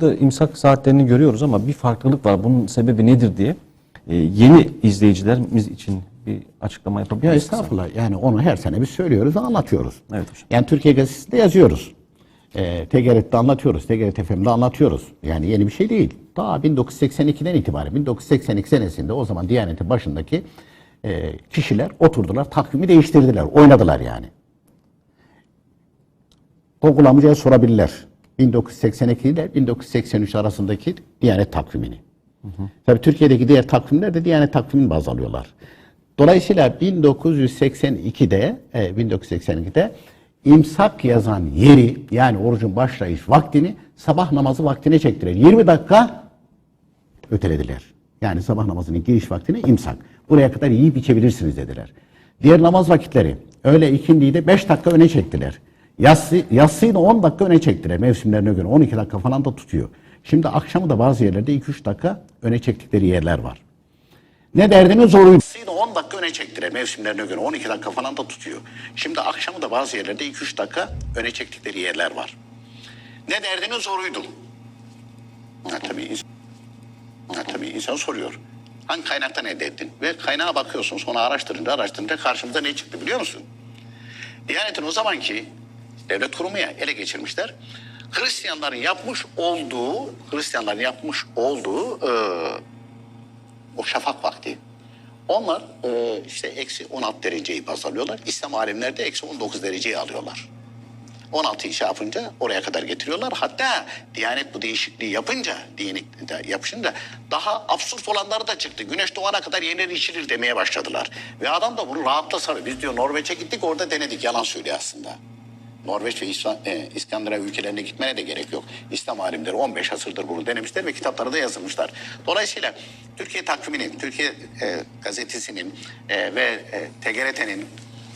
da imsak saatlerini görüyoruz ama bir farklılık var. Bunun sebebi nedir diye e, yeni izleyicilerimiz için bir açıklama yapabilir Ya misiniz? estağfurullah yani onu her sene biz söylüyoruz anlatıyoruz. Evet hocam. Yani Türkiye Gazetesi'nde yazıyoruz. E, TGRT'de anlatıyoruz, TGRT FM'de anlatıyoruz. Yani yeni bir şey değil. Daha 1982'den itibaren, 1982 senesinde o zaman Diyanet'in başındaki e, kişiler oturdular, takvimi değiştirdiler, oynadılar yani. Amcaya sorabilirler. 1982 ile 1983 arasındaki Diyanet takvimini. Tabii Türkiye'deki diğer takvimler de Diyanet takvimini baz alıyorlar. Dolayısıyla 1982'de, e, 1982'de imsak yazan yeri yani orucun başlayış vaktini sabah namazı vaktine çektiler. 20 dakika ötelediler. Yani sabah namazının giriş vaktini imsak. Buraya kadar yiyip içebilirsiniz dediler. Diğer namaz vakitleri öğle ikindiyi de 5 dakika öne çektiler. Yatsı, yatsıyı da 10 dakika öne çektiler mevsimlerine göre. 12 dakika falan da tutuyor. Şimdi akşamı da bazı yerlerde 2-3 dakika öne çektikleri yerler var. Ne derdiniz zoruydu. Yatsıyı da 10 dakika öne çektiler mevsimlerine göre. 12 dakika falan da tutuyor. Şimdi akşamı da bazı yerlerde 2-3 dakika öne çektikleri yerler var. Ne derdiniz zoruydu. Ha, tabii Ha, tabii insan soruyor. Hangi kaynaktan elde ettin? Ve kaynağa bakıyorsun sonra araştırınca araştırınca karşımıza ne çıktı biliyor musun? Diyanet'in o zamanki devlet kurumu ya ele geçirmişler. Hristiyanların yapmış olduğu, Hristiyanların yapmış olduğu e, o şafak vakti. Onlar e, işte eksi 16 dereceyi baz alıyorlar. İslam alimleri de eksi 19 dereceyi alıyorlar. 16'yı şey yapınca oraya kadar getiriyorlar. Hatta Diyanet bu değişikliği yapınca, Diyanet de yapışınca daha absürt olanları da çıktı. Güneş doğana kadar yenir içilir demeye başladılar. Ve adam da bunu rahatla sarı. Biz diyor Norveç'e gittik orada denedik. Yalan söylüyor aslında. Norveç ve e, İskandinav ülkelerine gitmene de gerek yok. İslam alimleri 15 asırdır bunu denemişler ve kitapları da yazılmışlar. Dolayısıyla Türkiye takviminin, Türkiye e, gazetesinin e, ve e, TGRT'nin,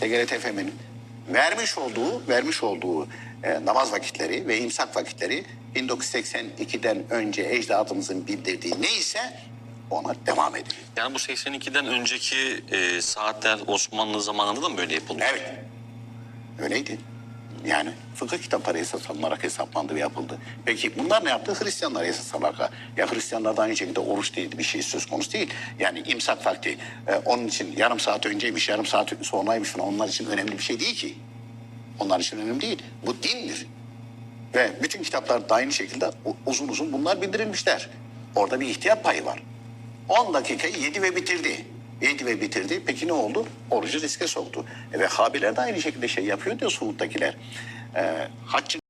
TGRT FM'in vermiş olduğu vermiş olduğu e, namaz vakitleri ve imsak vakitleri 1982'den önce ecdadımızın bildirdiği neyse ona devam ediyor. Yani bu 82'den önceki e, saatler Osmanlı zamanında da mı böyle yapılmış? Evet. Öyleydi. Yani fıkıh kitapları esas alınarak hesaplandı ve yapıldı. Peki bunlar ne yaptı? Hristiyanlar esas alarak. Ya Hristiyanlarda aynı şekilde oruç değil bir şey söz konusu değil. Yani imsak vakti e, onun için yarım saat önceymiş, yarım saat sonraymış falan onlar için önemli bir şey değil ki. Onlar için önemli değil. Bu dindir. Ve bütün kitaplarda aynı şekilde uzun uzun bunlar bildirilmişler. Orada bir ihtiyat payı var. 10 dakikayı yedi ve bitirdi. Yedi ve bitirdi. Peki ne oldu? Orucu riske soktu. E, ve Habiler de aynı şekilde şey yapıyor diyor Suud'dakiler. E, haccın